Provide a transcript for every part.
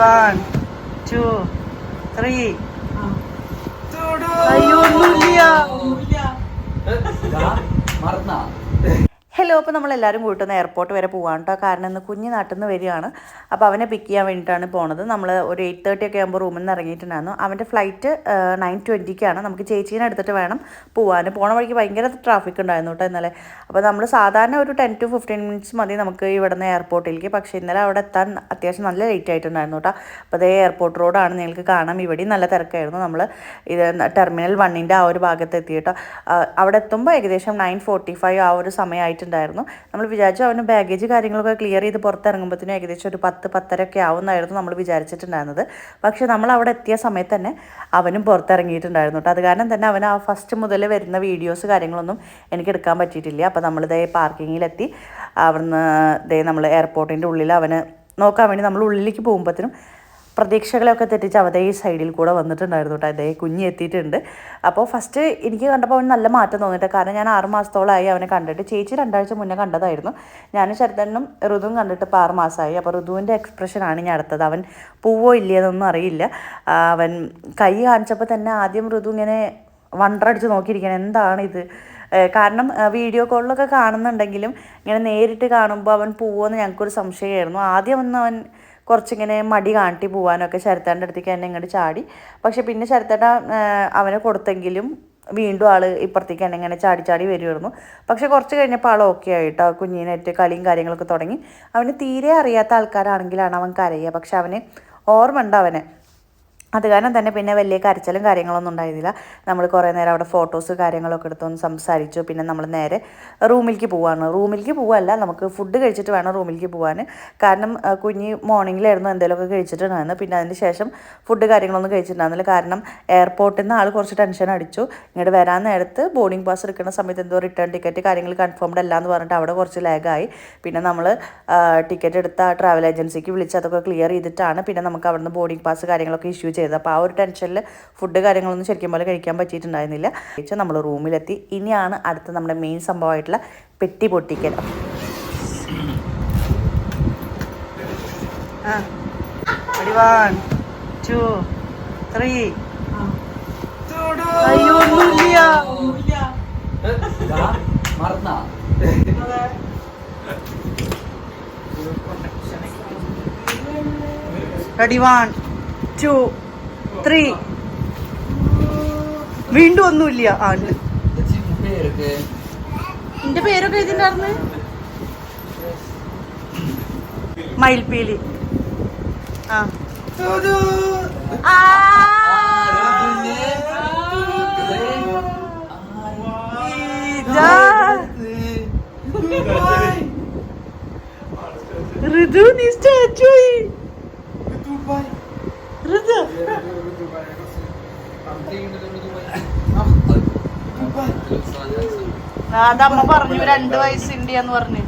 One two three അയ്യോ ഒന്നുമില്ല. മറന്നാ. Hello അപ്പോൾ നമ്മൾ എല്ലാവരും കൂട്ടുന്ന എയർപോർട്ട് വരെ പോകാൻ കേട്ടോ കാരണം ഇന്ന് കുഞ്ഞ് നാട്ടിൽ നിന്ന് വരികയാണ്. അപ്പോൾ അവനെ പിക്ക് ചെയ്യാൻ വേണ്ടിയിട്ടാണ് പോണത്. നമ്മൾ ഒരു എയ്റ്റ് തേർട്ടി ഒക്കെ ആകുമ്പോൾ റൂമിൽ നിന്ന് ഇറങ്ങിയിട്ടുണ്ടായിരുന്നു. അവന്റെ ഫ്ലൈറ്റ് നയൻ ട്വന്റിക്കാണ് നമുക്ക് ചേച്ചീനെ എടുത്തിട്ട് വേണം പോകാൻ പോണ വഴിക്ക് ഭയങ്കര ട്രാഫിക് ഉണ്ടായിരുന്നു കേട്ടോ ഇന്നലെ. അപ്പോൾ നമ്മൾ സാധാരണ ഒരു ടെൻ ടു ഫിഫ്റ്റീൻ മിനിറ്റ്സ് മതി നമുക്ക് ഇവിടുന്ന് എയർപോർട്ടിലേക്ക് പക്ഷേ ഇന്നലെ അവിടെ എത്താൻ അത്യാവശ്യം നല്ല ലേറ്റ് ആയിട്ടുണ്ടായിരുന്നു കേട്ടോ അപ്പോൾ അതേ എയർപോർട്ട് റോഡാണ് നിങ്ങൾക്ക് കാണാം. ഇവിടെയും നല്ല തിരക്കായിരുന്നു. നമ്മൾ ഇത് ടെർമിനൽ വണ്ണിന്റെ ആ ഒരു ഭാഗത്ത് എത്തി കേട്ടോ അവിടെ എത്തുമ്പോൾ ഏകദേശം നയൻ ഫോർട്ടി ഫൈവ് ആ ഒരു സമയമായിട്ടുണ്ടായിരുന്നു. നമ്മൾ വിചാരിച്ചു അവന് ബാഗേജ് കാര്യങ്ങളൊക്കെ ക്ലിയർ ചെയ്ത് പുറത്തിറങ്ങുമ്പോഴത്തേനും ഏകദേശം ഒരു പത്ത് പത്തരൊക്കെ ആവുമെന്നായിരുന്നു നമ്മൾ വിചാരിച്ചിട്ടുണ്ടായിരുന്നത്. പക്ഷേ നമ്മൾ അവിടെ എത്തിയ സമയത്ത് തന്നെ അവനും പുറത്തിറങ്ങിയിട്ടുണ്ടായിരുന്നു കേട്ടോ. അത് കാരണം തന്നെ അവൻ ആ ഫസ്റ്റ് മുതൽ വരുന്ന വീഡിയോസ് കാര്യങ്ങളൊന്നും എനിക്ക് എടുക്കാൻ പറ്റിയിട്ടില്ല. അപ്പോൾ നമ്മളിതേ പാർക്കിങ്ങിലെത്തി അവിടുന്ന് ഇതേ നമ്മൾ എയർപോർട്ടിന്റെ ഉള്ളിൽ അവന് നോക്കാൻ വേണ്ടി നമ്മൾ ഉള്ളിലേക്ക് പോകുമ്പോഴത്തേനും പ്രതീക്ഷകളെയൊക്കെ തെറ്റിച്ച് അവതേ ഈ സൈഡിൽ കൂടെ വന്നിട്ടുണ്ടായിരുന്നു കേട്ടോ. അതേ കുഞ്ഞ് എത്തിയിട്ടുണ്ട്. അപ്പോൾ ഫസ്റ്റ് എനിക്ക് കണ്ടപ്പോൾ അവന് നല്ല മാറ്റം തോന്നിയിട്ട് കാരണം ഞാൻ ആറ് മാസത്തോളമായി അവനെ കണ്ടിട്ട്. ചേച്ചി രണ്ടാഴ്ച മുന്നേ കണ്ടതായിരുന്നു. ഞാൻ ശരതനും ഋതുവും കണ്ടിട്ട് ഇപ്പോൾ ആറ് മാസമായി. അപ്പോൾ ഋതുവിന്റെ എക്സ്പ്രഷനാണ് ഞാൻ അടുത്തത്. അവൻ പൂവോ ഇല്ലയെന്നൊന്നും അറിയില്ല. അവൻ കൈ കാണിച്ചപ്പോൾ തന്നെ ആദ്യം ഋതു ഇങ്ങനെ വണ്ടറടിച്ച് നോക്കിയിരിക്കണം എന്താണിത് കാരണം വീഡിയോ കോളിലൊക്കെ കാണുന്നുണ്ടെങ്കിലും ഇങ്ങനെ നേരിട്ട് കാണുമ്പോൾ അവൻ പോവുമെന്ന് ഞങ്ങൾക്കൊരു സംശയമായിരുന്നു. ആദ്യം ഒന്ന് അവൻ കുറച്ചിങ്ങനെ മടി കാണിട്ടി പോകാനൊക്കെ ശരത്തേന്റെ അടുത്തേക്ക് എന്നെ ഇങ്ങോട്ട് ചാടി. പക്ഷെ പിന്നെ ശരത്തേട്ട അവനെ കൊടുത്തെങ്കിലും വീണ്ടും ആൾ ഇപ്പുറത്തേക്ക് എന്നെ ഇങ്ങനെ ചാടി ചാടി വരുമായിരുന്നു പക്ഷെ കുറച്ച് കഴിഞ്ഞപ്പോൾ ആൾ ഓക്കെ ആയിട്ടോ കുഞ്ഞിനായിട്ട് കളിയും കാര്യങ്ങളൊക്കെ തുടങ്ങി. അവന് തീരെ അറിയാത്ത ആൾക്കാരാണെങ്കിലാണ് അവൻ കരയുക. പക്ഷെ അവന് ഓർമ്മ ഉണ്ട് അവനെ. അത് കാരണം തന്നെ പിന്നെ വലിയ കരച്ചിലും കാര്യങ്ങളൊന്നും ഉണ്ടായിരുന്നില്ല. നമ്മൾ കുറേ നേരം അവിടെ ഫോട്ടോസ് കാര്യങ്ങളൊക്കെ എടുത്തൊന്ന് സംസാരിച്ചു. പിന്നെ നമ്മൾ നേരെ റൂമിലേക്ക് പോവാണ്. റൂമിലേക്ക് പോവല്ല നമുക്ക് ഫുഡ് കഴിച്ചിട്ട് വേണം റൂമിലേക്ക് പോകാൻ കാരണം കുഞ്ഞ് മോർണിംഗിലായിരുന്നു എന്തെങ്കിലുമൊക്കെ കഴിച്ചിട്ടുണ്ടായിരുന്നു പിന്നെ അതിന് ശേഷം ഫുഡ് കാര്യങ്ങളൊന്നും കഴിച്ചിട്ടുണ്ടായിരുന്നില്ല. കാരണം എയർപോർട്ടിൽ നിന്ന് ആൾ കുറച്ച് ടെൻഷൻ അടിച്ചു. ഇങ്ങോട്ട് വരാൻ നേരത്ത് ബോർഡിംഗ് പാസ് എടുക്കുന്ന സമയത്ത് എന്തോ റിട്ടേൺ ടിക്കറ്റ് കാര്യങ്ങൾ കൺഫേംഡ് അല്ല എന്ന് പറഞ്ഞിട്ട് അവിടെ കുറച്ച് ലാഗായി പിന്നെ നമ്മൾ ടിക്കറ്റ് എടുത്ത ട്രാവൽ ഏജൻസിക്ക് വിളിച്ച് അതൊക്കെ ക്ലിയർ ചെയ്തിട്ടാണ് പിന്നെ നമുക്ക് അവിടുന്ന് ബോർഡിംഗ് പാസ് കാര്യങ്ങളൊക്കെ ഇഷ്യൂ ചെയ്തത്. അപ്പോൾ ആ ഒരു ടെൻഷനിൽ ഫുഡ് കാര്യങ്ങളൊന്നും ശരിക്കും പോലെ കഴിക്കാൻ പറ്റിയിട്ടുണ്ടായിരുന്നില്ല. കഴിച്ച് നമ്മൾ റൂമിലെത്തി. ഇനിയാണ് അടുത്ത നമ്മുടെ മെയിൻ സംഭവമായിട്ടുള്ള പെട്ടി പൊട്ടിക്കൽ. വൺ അയ്യോ റെഡി വൺ ടു ത്രീ വീണ്ടും ഒന്നുമില്ല ആണ് എന്റെ പേരൊക്കെ എഴുതിണ്ടായിരുന്നു മയിൽപീലി. ആ. ഋതു നീ സ്റ്റാച്ചു അതമ്മ പറഞ്ഞു രണ്ട് വയസ്സുണ്ട് എന്ന് പറഞ്ഞു.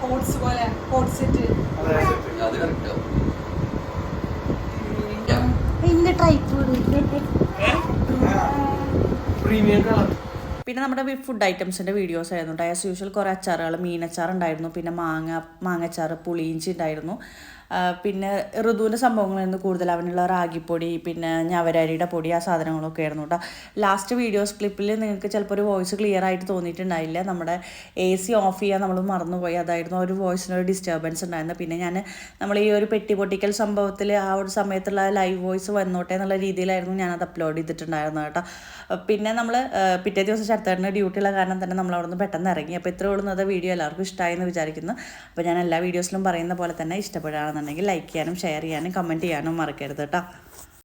കോട്സ് പോലെ coat set type premium colour പിന്നെ നമ്മുടെ ഫുഡ് ഐറ്റംസിന്റെ വീഡിയോസ് ആയിരുന്നു ആസ് യൂഷ്വൽ കുറേ അച്ചാറുകൾ മീനച്ചാർ ഉണ്ടായിരുന്നു പിന്നെ മാങ്ങ മാങ്ങച്ചാർ പുളിയിഞ്ചി ഉണ്ടായിരുന്നു. പിന്നെ ഋതുവിന്റെ സംഭവങ്ങളായിരുന്നു കൂടുതൽ. അവനുള്ള റാഗിപ്പൊടി പിന്നെ ഞവരരിയുടെ പൊടി ആ സാധനങ്ങളൊക്കെ ആയിരുന്നു കേട്ടോ. ലാസ്റ്റ് വീഡിയോസ് ക്ലിപ്പിൽ നിങ്ങൾക്ക് ചിലപ്പോൾ ഒരു വോയിസ് ക്ലിയർ ആയിട്ട് തോന്നിയിട്ടുണ്ടായില്ല. നമ്മുടെ എ സി ഓഫ് ചെയ്യാൻ നമ്മൾ മറന്നുപോയി. അതായിരുന്നു ഒരു വോയിസിനൊരു ഡിസ്റ്റർബൻസ് ഉണ്ടായിരുന്നത്. പിന്നെ ഞാൻ നമ്മൾ ഈ ഒരു പെട്ടി പൊട്ടിക്കൽ സംഭവത്തിൽ ആ ഒരു സമയത്തുള്ള ലൈവ് വോയിസ് വന്നോട്ടെ എന്നുള്ള രീതിയിലായിരുന്നു ഞാനത് അപ്ലോഡ് ചെയ്തിട്ടുണ്ടായിരുന്നത് കേട്ടോ. പിന്നെ നമ്മൾ പിറ്റേ ദിവസം ശരത്തേട്ടന്റെ ഡ്യൂട്ടിയുള്ള കാരണം തന്നെ നമ്മൾ അവിടെ നിന്ന് പെട്ടെന്ന് ഇറങ്ങി. അപ്പോൾ ഇത്ര ഉള്ളുന്നത് വീഡിയോ എല്ലാവർക്കും ഇഷ്ടമായി എന്ന് വിചാരിക്കുന്നു. അപ്പോൾ ഞാൻ എല്ലാ വീഡിയോസിലും പറയുന്ന പോലെ തന്നെ ഇഷ്ടപ്പെടുകയാണെന്നുണ്ടെങ്കിൽ ലൈക്ക് ചെയ്യാനും ഷെയർ ചെയ്യാനും കമന്റ് ചെയ്യാനും മറക്കരുത് കേട്ടോ.